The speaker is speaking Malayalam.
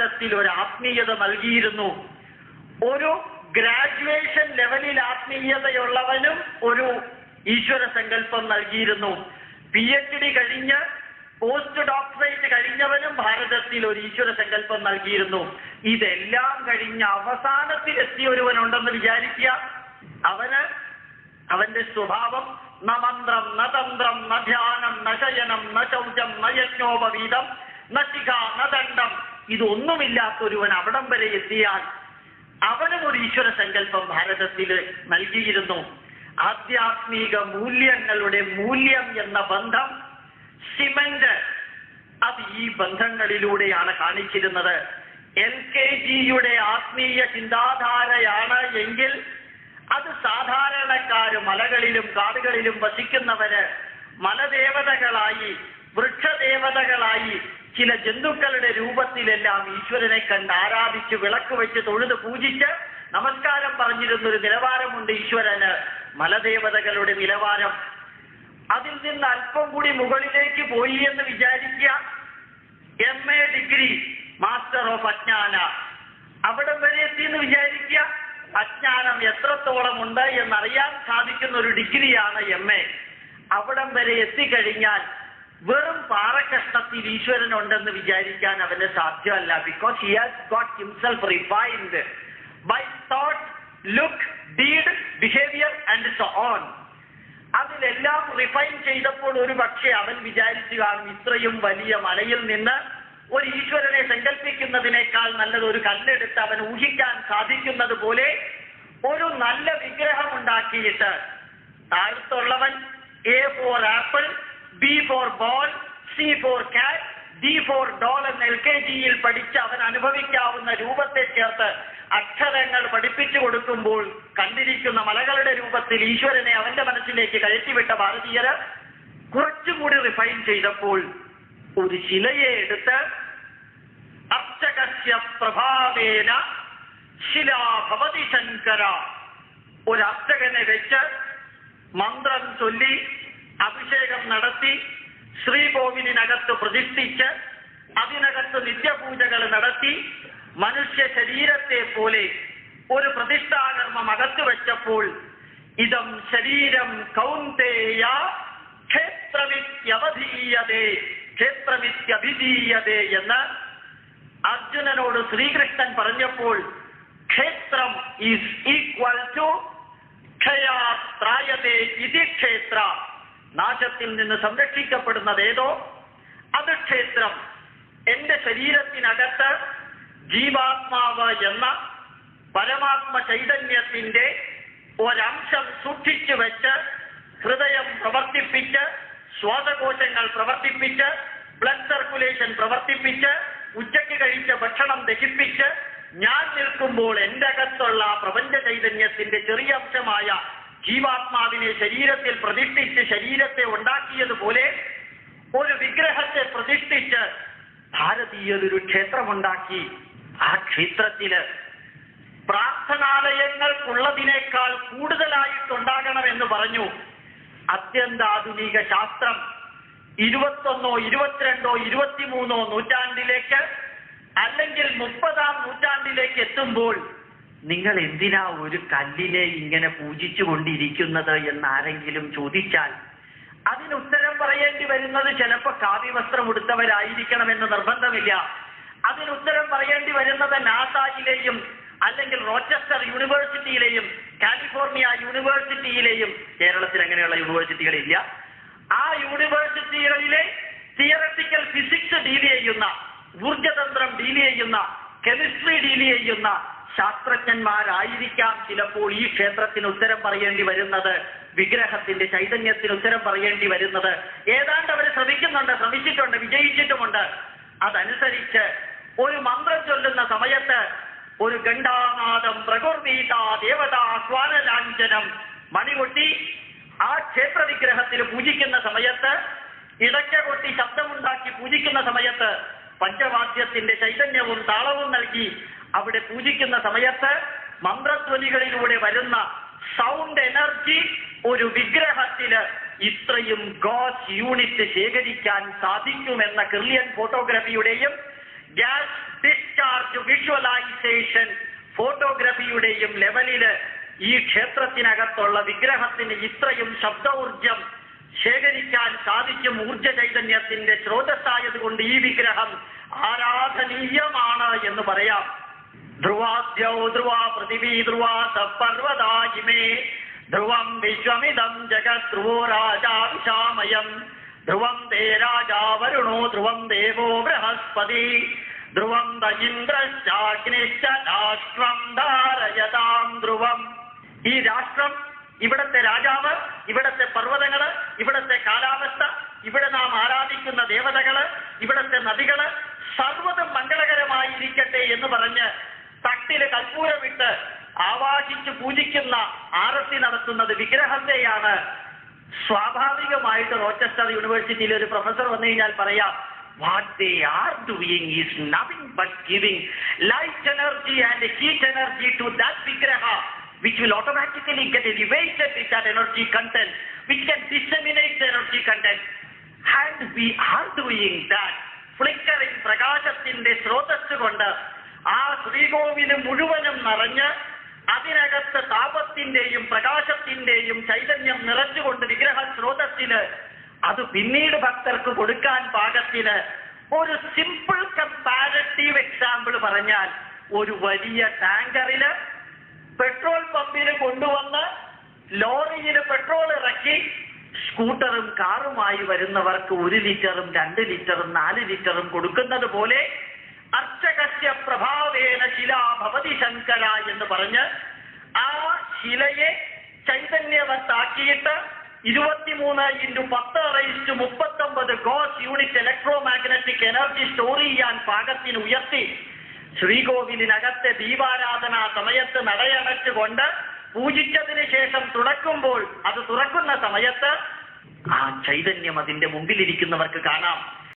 ഭാരതത്തിൽ ഒരു ആത്മീയത നൽകിയിരുന്നു. ഒരു ഗ്രാജുവേഷൻ ലെവലിൽ ആത്മീയതയുള്ളവനും ഒരു ഈശ്വര സങ്കല്പം നൽകിയിരുന്നു. പി എച്ച് ഡി കഴിഞ്ഞ് പോസ്റ്റ് ഡോക്ടറേറ്റ് കഴിഞ്ഞവനും ഭാരതത്തിൽ ഒരു ഈശ്വര സങ്കല്പം നൽകിയിരുന്നു. ഇതെല്ലാം കഴിഞ്ഞ് അവസാനത്തിൽ എത്തിയ ഒരുവനുണ്ടെന്ന് വിചാരിക്കുക. അവന് അവന്റെ സ്വഭാവം ന മന്ത്രം ന തന്ത്രം ന ധ്യാനം ന ശയനം ന ശൗചം ന യജ്ഞോപവീതം ന ശിഖ ന ദണ്ഡം ഇതൊന്നുമില്ലാത്തൊരുവൻ അവിടം വരെ എത്തിയാൽ അവനും ഒരു ഈശ്വര സങ്കല്പം ഭാരതത്തിൽ നൽകിയിരുന്നു. ആധ്യാത്മിക മൂല്യങ്ങളുടെ മൂല്യം എന്ന ബന്ധം സിമന്റ്. അത് ഈ ബന്ധങ്ങളിലൂടെയാണ് കാണിച്ചിരുന്നത്. എൽ കെ ജിയുടെ ആത്മീയ ചിന്താധാരയാണ് എങ്കിൽ അത് സാധാരണക്കാര് മലകളിലും കാടുകളിലും വസിക്കുന്നവര് മലദേവതകളായി വൃക്ഷദേവതകളായി ചില ജന്തുക്കളുടെ രൂപത്തിലെല്ലാം ഈശ്വരനെ കണ്ട് ആരാധിച്ച് വിളക്ക് വെച്ച് തൊഴുത് പൂജിച്ച് നമസ്കാരം പറഞ്ഞിരുന്നൊരു നിലവാരമുണ്ട് ഈശ്വരന്. മലദേവതകളുടെ നിലവാരം. അതിൽ നിന്ന് അല്പം കൂടി മുകളിലേക്ക് പോയി എന്ന് വിചാരിക്കുക. M A degree master of അജ്ഞാന അവിടെ വരെ എത്തി എന്ന് വിചാരിക്കുക. അജ്ഞാനം എത്രത്തോളം ഉണ്ട് എന്നറിയാൻ സാധിക്കുന്ന ഒരു ഡിഗ്രിയാണ് എം എ അവിടം വരെ എത്തിക്കഴിഞ്ഞാൽ വെറും പാറക്കഷ്ണത്തിൽ ഈശ്വരൻ ഉണ്ടെന്ന് വിചാരിക്കാൻ അവന് സാധ്യമല്ല. Because he has got himself refined by thought look deed behaviour and so on അതിലെല്ലാം റിഫൈൻ ചെയ്തപ്പോൾ ഒരു പക്ഷേ അവൻ വിചാരിച്ചു കാണും ഇത്രയും വലിയ മലയിൽ നിന്ന് ഒരു ഈശ്വരനെ സങ്കല്പിക്കുന്നതിനേക്കാൾ നല്ലത് ഒരു കല്ലെടുത്ത് അവൻ ഊഹിക്കാൻ സാധിക്കുന്നത് പോലെ ഒരു നല്ല വിഗ്രഹം ഉണ്ടാക്കിയിട്ട് താഴത്തുള്ളവൻ A for apple B for ball, C for cat, D for doll എന്ന് എൽ കെ ജിയിൽ പഠിച്ച് അവൻ അനുഭവിക്കാവുന്ന രൂപത്തെ ചേർത്ത് അക്ഷരങ്ങൾ പഠിപ്പിച്ചു കൊടുക്കുമ്പോൾ കണ്ടിരിക്കുന്ന മലകളുടെ രൂപത്തിൽ ഈശ്വരനെ അവന്റെ മനസ്സിലേക്ക് കയറ്റിവിട്ട ഭാരതീയര് കുറച്ചുകൂടി റിഫൈൻ ചെയ്തപ്പോൾ ഒരു ശിലയെ എടുത്ത് അർച്ചകസ്യ പ്രഭാവേന ശിലാഭവതി ശങ്കര. ഒരു അർച്ചകനെ വെച്ച് മന്ത്രം ചൊല്ലി അഭിഷേകം നടത്തി ശ്രീകോവിലിനകത്ത് പ്രതിഷ്ഠിച്ച് അതിനകത്ത് നിത്യപൂജകൾ നടത്തി മനുഷ്യ ശരീരത്തെ പോലെ ഒരു പ്രതിഷ്ഠാകർമ്മം അകത്ത് വെച്ചപ്പോൾ ഇതം ശരീരം കൗന്തേയ ക്ഷേത്രമിത്യവധീയതേ ക്ഷേത്രമിത്യഭിധീയതേ എന്ന് അർജുനനോട് ശ്രീകൃഷ്ണൻ പറഞ്ഞപ്പോൾ ക്ഷേത്രം ഈസ് ഈക്വൽ ടു ക്ഷയാത്രായതേ ഇതി ക്ഷേത്ര. നാശത്തിൽ നിന്ന് സംരക്ഷിക്കപ്പെടുന്നത് ഏതോ? അത് ക്ഷേത്രം. എന്റെ ശരീരത്തിനകത്ത് ജീവാത്മാവ് എന്ന പരമാത്മ ചൈതന്യത്തിന്റെ ഒരംശം സൂക്ഷിച്ചു വെച്ച് ഹൃദയം പ്രവർത്തിപ്പിച്ച് ശ്വാസകോശങ്ങൾ പ്രവർത്തിപ്പിച്ച് ബ്ലഡ് സർക്കുലേഷൻ പ്രവർത്തിപ്പിച്ച് ഉച്ചയ്ക്ക് കഴിച്ച ഭക്ഷണം ദഹിപ്പിച്ച് ഞാൻ നിൽക്കുമ്പോൾ എന്റെ അകത്തുള്ള പ്രപഞ്ച ചൈതന്യത്തിന്റെ ചെറിയ അംശമായ ജീവാത്മാവിനെ ശരീരത്തിൽ പ്രതിഷ്ഠിച്ച് ശരീരത്തെ ഉണ്ടാക്കിയതുപോലെ ഒരു വിഗ്രഹത്തെ പ്രതിഷ്ഠിച്ച് ഭാരതീയതൊരു ക്ഷേത്രമുണ്ടാക്കി. ആ ക്ഷേത്രത്തിൽ പ്രാർത്ഥനാലയങ്ങൾക്കുള്ളതിനേക്കാൾ കൂടുതലായിട്ടുണ്ടാകണമെന്ന് പറഞ്ഞു. അത്യന്താധുനിക ശാസ്ത്രം ഇരുപത്തൊന്നോ ഇരുപത്തിരണ്ടോ ഇരുപത്തിമൂന്നോ നൂറ്റാണ്ടിലേക്ക് അല്ലെങ്കിൽ മുപ്പതാം നൂറ്റാണ്ടിലേക്ക് എത്തുമ്പോൾ നിങ്ങൾ എന്തിനാ ഒരു കല്ലിനെ ഇങ്ങനെ പൂജിച്ചു കൊണ്ടിരിക്കുന്നത് എന്ന് ആരെങ്കിലും ചോദിച്ചാൽ അതിന് ഉത്തരം പറയേണ്ടി വരുന്നത് ചിലപ്പോ കാവ്യവസ്ത്രം ഉടുത്തവരായിരിക്കണമെന്ന് നിർബന്ധമില്ല. അതിന് ഉത്തരം പറയേണ്ടി വരുന്നത് നാസായിലെയും അല്ലെങ്കിൽ റോച്ചസ്റ്റർ യൂണിവേഴ്സിറ്റിയിലെയും കാലിഫോർണിയ യൂണിവേഴ്സിറ്റിയിലെയും കേരളത്തിൽ അങ്ങനെയുള്ള യൂണിവേഴ്സിറ്റികളില്ല ആ യൂണിവേഴ്സിറ്റികളിലെ തിയററ്റിക്കൽ ഫിസിക്സ് ഡീൽ ചെയ്യുന്ന ഊർജതന്ത്രം ഡീൽ ചെയ്യുന്ന കെമിസ്ട്രി ഡീൽ ചെയ്യുന്ന ശാസ്ത്രജ്ഞന്മാരായിരിക്കാം ചിലപ്പോൾ ഈ ക്ഷേത്രത്തിന് ഉത്തരം പറയേണ്ടി വരുന്നത് വിഗ്രഹത്തിന്റെ ചൈതന്യത്തിന് ഉത്തരം പറയേണ്ടി വരുന്നത്. ഏതാണ്ട് അവർ ശ്രമിക്കുന്നുണ്ട് ശ്രമിച്ചിട്ടുണ്ട് വിജയിച്ചിട്ടുമുണ്ട്. അതനുസരിച്ച് ഒരു മന്ത്രം ചൊല്ലുന്ന സമയത്ത് ഒരു ഗണ്ഡാനാദം പ്രകുർവീത ദേവതാ സ്വാനലാഞ്ചനം മണികൊട്ടി ആ ക്ഷേത്ര വിഗ്രഹത്തിൽ പൂജിക്കുന്ന സമയത്ത് ഇടയ്ക്ക കൊട്ടി ശബ്ദമുണ്ടാക്കി പൂജിക്കുന്ന സമയത്ത് പഞ്ചവാദ്യത്തിന്റെ ചൈതന്യവും താളവും നൽകി അവിടെ പൂജിക്കുന്ന സമയത്ത് മന്ത്രധ്വനികളിലൂടെ വരുന്ന സൗണ്ട് എനർജി ഒരു വിഗ്രഹത്തിൽ ഇത്രയും ഗോസ് യൂണിറ്റ് ശേഖരിക്കാൻ സാധിക്കുമെന്ന ക്രിലിയൻ ഫോട്ടോഗ്രാഫിയുടെയും ഗ്യാസ് ഡിസ്ചാർജ് വിഷ്വലൈസേഷൻ ഫോട്ടോഗ്രഫിയുടെയും ലെവലിൽ ഈ ക്ഷേത്രത്തിനകത്തുള്ള വിഗ്രഹത്തിന് ഇത്രയും ശബ്ദോർജം ശേഖരിക്കാൻ സാധിക്കും ഊർജ ചൈതന്യത്തിന്റെ സ്രോതസ്സായതുകൊണ്ട് ഈ വിഗ്രഹം ആരാധനീയമാണ് എന്ന് പറയാം. ധ്രുവാദ്യൗ ധ്രുവ പൃഥിവീ ധ്രുവ സപർവതായിമേ ധ്രുവം വിശ്വമിതം ജഗത് ധ്രുവോ രാജാ വിശാമയം. ധ്രുവം തേ രാജാ വരുണോ ധ്രുവം ദേവോ ബൃഹസ്പതി. ധ്രുവം ദ ഇന്ദ്രശ്ചാഗ്നിശ്ച രാഷ്ട്രം ധാരയതാം ധ്രുവം. ഈ രാഷ്ട്രം ഇവിടത്തെ രാജാവ് ഇവിടത്തെ പർവതങ്ങൾ ഇവിടത്തെ കാലാവസ്ഥ ഇവിടെ നാം ആരാധിക്കുന്ന ദേവതകൾ ഇവിടത്തെ നദികൾ സർവതും മംഗളകരമായിരിക്കട്ടെ എന്ന് പറഞ്ഞ് തട്ടിൽ കൽപ്പൂരമിട്ട് ആവാഹിച്ച് പൂജിക്കുന്ന ആരത്തി നടത്തുന്നത് വിഗ്രഹത്തെയാണ് സ്വാഭാവികമായിട്ട് റോച്ചസ്റ്റർ യൂണിവേഴ്സിറ്റിയിലെ ഒരു പ്രൊഫസർ വന്നു കഴിഞ്ഞാൽ പറയാം what they are doing is nothing but giving light energy and heat energy to that വിഗ്രഹ which will automatically get elevated with that energy content, which can disseminate the energy content. And we are doing that. Flickering പ്രകാശത്തിന്റെ സ്രോതസ് കൊണ്ട് ആ ശ്രീകോവിൽ മുഴുവനും നിറഞ്ഞ് അതിനകത്ത് താപത്തിന്റെയും പ്രകാശത്തിന്റെയും ചൈതന്യം നിറച്ചുകൊണ്ട് വിഗ്രഹ സ്രോതസ്സിന് അത് പിന്നീട് ഭക്തർക്ക് കൊടുക്കാൻ പാകത്തിന് ഒരു സിമ്പിൾ കമ്പാരറ്റീവ് എക്സാമ്പിൾ പറഞ്ഞാൽ ഒരു വലിയ ടാങ്കറിൽ പെട്രോൾ പമ്പിന് കൊണ്ടുവന്ന് ലോറിയിൽ പെട്രോൾ ഇറക്കി സ്കൂട്ടറും കാറുമായി വരുന്നവർക്ക് ഒരു ലിറ്ററും രണ്ട് ലിറ്ററും നാല് ലിറ്ററും കൊടുക്കുന്നത് പോലെ അർച്ചകസ്യ പ്രഭാവേന ശില ഭവതി ശങ്കര എന്ന് പറഞ്ഞ് ആ ശിലയെ ചൈതന്യവത്താക്കിയിട്ട് ഇരുപത്തിമൂന്ന് ഇന്റു പത്ത് റൈസ് മുപ്പത്തൊമ്പത് gauss unit electromagnetic energy store ചെയ്യാൻ പാകത്തിന് ഉയർത്തി. ശ്രീകോവിലിനകത്തെ ദീപാരാധന സമയത്ത് നടയടച്ചുകൊണ്ട് പൂജിച്ചതിന് ശേഷം തുറക്കുമ്പോൾ അത് തുറക്കുന്ന സമയത്ത് ആ ചൈതന്യം അതിന്റെ മുമ്പിലിരിക്കുന്നവർക്ക് കാണാം.